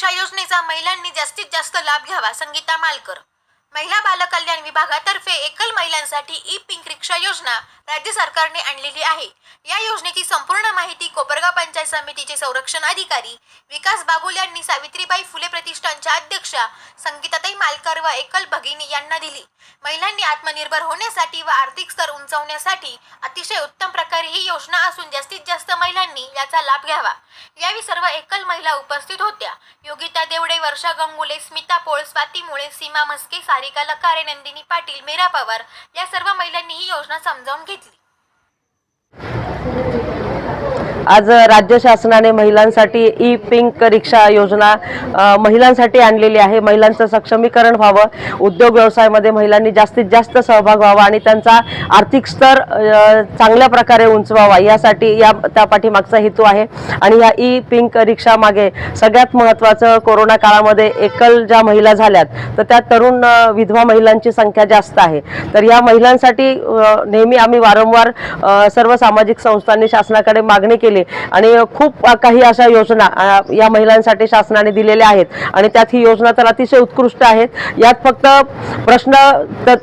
सुरक्षा रिक्षा योजनेचा महिलांनी जास्तीत जास्त लाभ घ्यावा संगीता मालकर. महिला बालकल्याण विभागातर्फे एकल महिलांसाठी ई पिंक रिक्षा योजना राज्य सरकारने आणलेली आहे. या योजनेची संपूर्ण माहिती कोपरगाव पंचायत समितीचे संरक्षण अधिकारी विकास बागुल यांनी सावित्रीबाई फुले प्रतिष्ठानच्या अध्यक्षा संगीताताई मालकर व एकल भगिनी यांना दिली. महिलांनी आत्मनिर्भर होण्यासाठी व आर्थिक स्तर उंचावण्यासाठी अतिशय उत्तम प्रकारे ही योजना असून जास्तीत जास्त महिलांनी याचा लाभ घ्यावा. यावेळी सर्व एकल महिला उपस्थित होत्या. योगिता देवडे वर्षा गंगुले स्मिता पोळ स्वाती मुळे सीमा म्हस्के सारिका लकारे नंदिनी पाटील मेरा पवार या सर्व महिलांनी ही योजना समजावून घेतली. आज राज्य शासनाने महिलांसाठी ई पिंक रिक्षा योजना महिलांसाठी आणलेली आहे. महिलांचं सक्षमीकरण व्हावं. उद्योग व्यवसायामध्ये महिलांनी जास्तीत जास्त सहभाग व्हावा आणि त्यांचा आर्थिक स्तर चांगल्या प्रकारे उंचवावा. यासाठी या त्या पाठीमागचा हेतू आहे. आणि या ई पिंक रिक्षा मागे सगळ्यात महत्त्वाचं कोरोना काळामध्ये एकल ज्या महिला झाल्यात तर त्या तरुण विधवा महिलांची संख्या जास्त आहे. तर या महिलांसाठी नेहमी आम्ही वारंवार सर्व सामाजिक संस्थांनी शासनाकडे मागणी केली आणि खूप काही अशा योजना या महिलांसाठी शासनाने दिलेल्या आहेत. आणि त्यात ही योजना तर अतिशय उत्कृष्ट आहेत. यात फक्त प्रश्न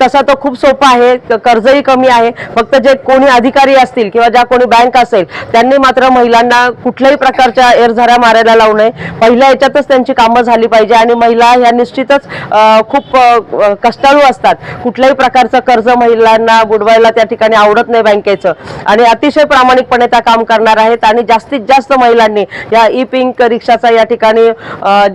तसा तो खूप सोपा आहे. कर्जही कमी आहे. फक्त जे कोणी अधिकारी असतील किंवा ज्या कोणी बँक असेल त्यांनी मात्र महिलांना कुठल्याही प्रकारच्या एरझाऱ्या मारायला लावू नये. पहिल्या याच्यातच त्यांची कामं झाली पाहिजे आणि महिला ह्या निश्चितच खूप कष्टाळू असतात. कुठल्याही प्रकारचं कर्ज महिलांना बुडवायला त्या ठिकाणी आवडत नाही बँकेचं. आणि अतिशय प्रामाणिकपणे त्या काम करणार आहेत. आणि जास्तीत जास्त महिलांनी या ई पिंक रिक्षाचा या ठिकाणी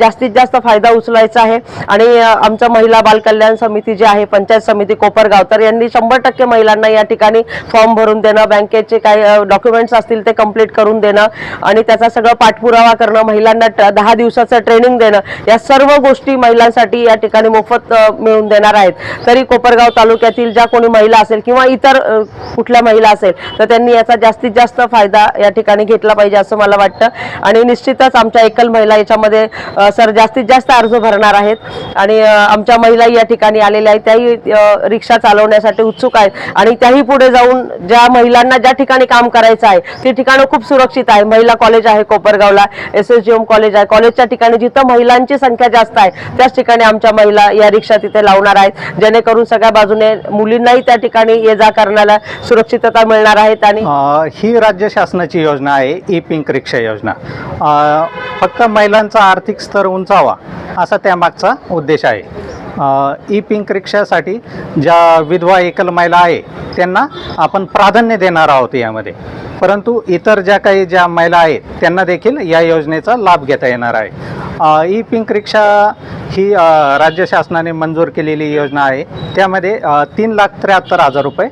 जास्तीत जास्त फायदा उचलायचा आहे. आणि आमचं महिला बालकल्याण समिती जी आहे पंचायत समिती कोपरगाव तर यांनी शंभर टक्के महिलांना या ठिकाणी फॉर्म भरून देणं बँकेचे काही डॉक्युमेंट्स असतील ते कंप्लीट करून देणं आणि त्याचा सगळं पाठपुरावा करणं महिलांना दहा दिवसाचं ट्रेनिंग देणं या सर्व गोष्टी महिलांसाठी या ठिकाणी मोफत मिळून देणार आहेत. तरी कोपरगाव तालुक्यातील ज्या कोणी महिला असेल किंवा इतर कुठल्या महिला असेल तर त्यांनी याचा जास्तीत जास्त फायदा या ठिकाणी घेतला पाहिजे असं मला वाटतं. आणि निश्चितच आमच्या एकल महिला याच्यामध्ये सर जास्तीत जास्त अर्ज भरणार आहेत. आणि आमच्या महिला या ठिकाणी आलेल्या आहेत त्याही रिक्षा चालवण्यासाठी उत्सुक आहेत. आणि त्याही पुढे जाऊन ज्या महिलांना ज्या ठिकाणी काम करायचं आहे ती ठिकाणं खूप सुरक्षित आहे. महिला कॉलेज आहे कोपरगावला S S G M college आहे. कॉलेजच्या ठिकाणी जिथं महिलांची संख्या जास्त आहे त्याच ठिकाणी आमच्या महिला या रिक्षा तिथे लावणार आहेत. जेणेकरून सगळ्या बाजूने मुलींनाही त्या ठिकाणी ये जा करण्याला सुरक्षितता मिळणार आहेत आणि ही राज्य शासनाची योजना आहे ई पिंक रिक्षा योजना. फक्त महिलांचा आर्थिक स्तर उंचावा असा त्यामागचा उद्देश आहे. ई पिंक रिक्षासाठी ज्या विधवा एकल महिला आहे त्यांना आपण प्राधान्य देणार आहोत यामध्ये. परंतु इतर ज्या काही ज्या महिला आहेत त्यांना देखील या योजनेचा लाभ घेता येणार आहे. ई पिंक रिक्षा ही राज्य शासनाने मंजूर केलेली योजना आहे. त्यामध्ये तीन लाख त्र्याहत्तर हजार रुपये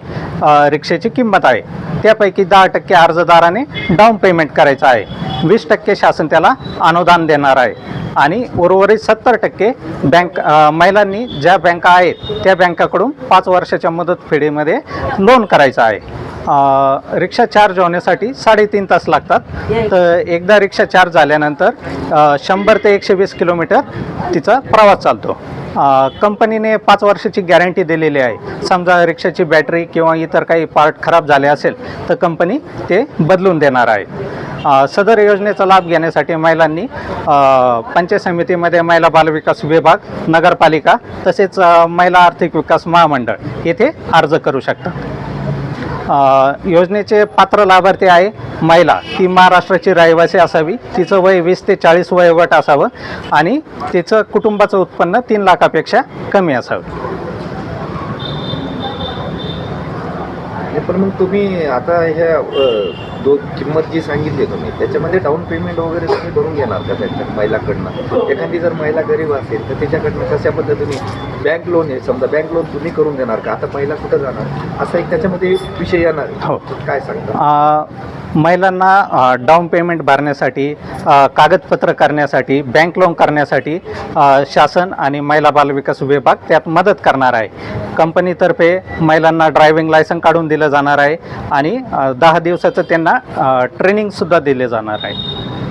रिक्षेची किंमत आहे. त्यापैकी दहा टक्के अर्जदाराने डाऊन पेमेंट करायचं आहे. वीस टक्के शासन त्याला अनुदान देणार आहे. आणि उर्वरित सत्तर टक्के बँक महिलांनी ज्या बँका आहेत त्या बँकाकडून पाच वर्षाच्या मुदत फेडीमध्ये लोन करायचं आहे. रिक्षा चार्ज होण्यासाठी साडेतीन तास लागतात. तर एकदा रिक्षा चार्ज झाल्यानंतर शंभर ते एकशे वीस किलोमीटर तिचा प्रवास चालतो. कंपनीने पाच वर्षाची गॅरंटी दिलेली आहे. समजा रिक्षाची बॅटरी किंवा इतर काही पार्ट खराब झाले असेल तर कंपनी ते बदलून देणार आहे. सदर योजनेचा लाभ घेण्यासाठी महिलांनी पंचायत समितीमध्ये महिला बालविकास विभाग नगरपालिका तसेच महिला आर्थिक विकास महामंडळ येथे अर्ज करू शकतात. योजनेचे पात्र लाभार्थी आहे महिला. ती महाराष्ट्राची रहिवासी असावी. तिचं वय वीस ते चाळीस वयोगट असावं आणि तिचं कुटुंबाचं उत्पन्न तीन लाखापेक्षा कमी असावं. पण मग तुम्ही आता ह्या दो किंमत जी सांगितली तुम्ही त्याच्यामध्ये डाऊन पेमेंट वगैरे तुम्ही भरून घेणार का त्याच्या महिलाकडनं? एखादी जर महिला गरीब असेल तर त्याच्याकडनं कशा पद्धतीने बँक लोन आहे समजा बँक लोन तुम्ही करून देणार का? आता महिला कुठं जाणार? असा एक त्याच्यामध्ये विषय येणार हो. काय सांगता? महिलांना डाऊन पेमेंट भरण्यासाठी कागदपत्र करण्यासाठी बँक लोन करण्यासाठी शासन आणि महिला बालविकास विभाग त्यात मदत करणार आहे. कंपनीतर्फे महिलांना ड्रायव्हिंग लायसन काढून दिलं जाणार आहे आणि दहा दिवसाचं त्यांना ट्रेनिंगसुद्धा दिले जाणार आहे.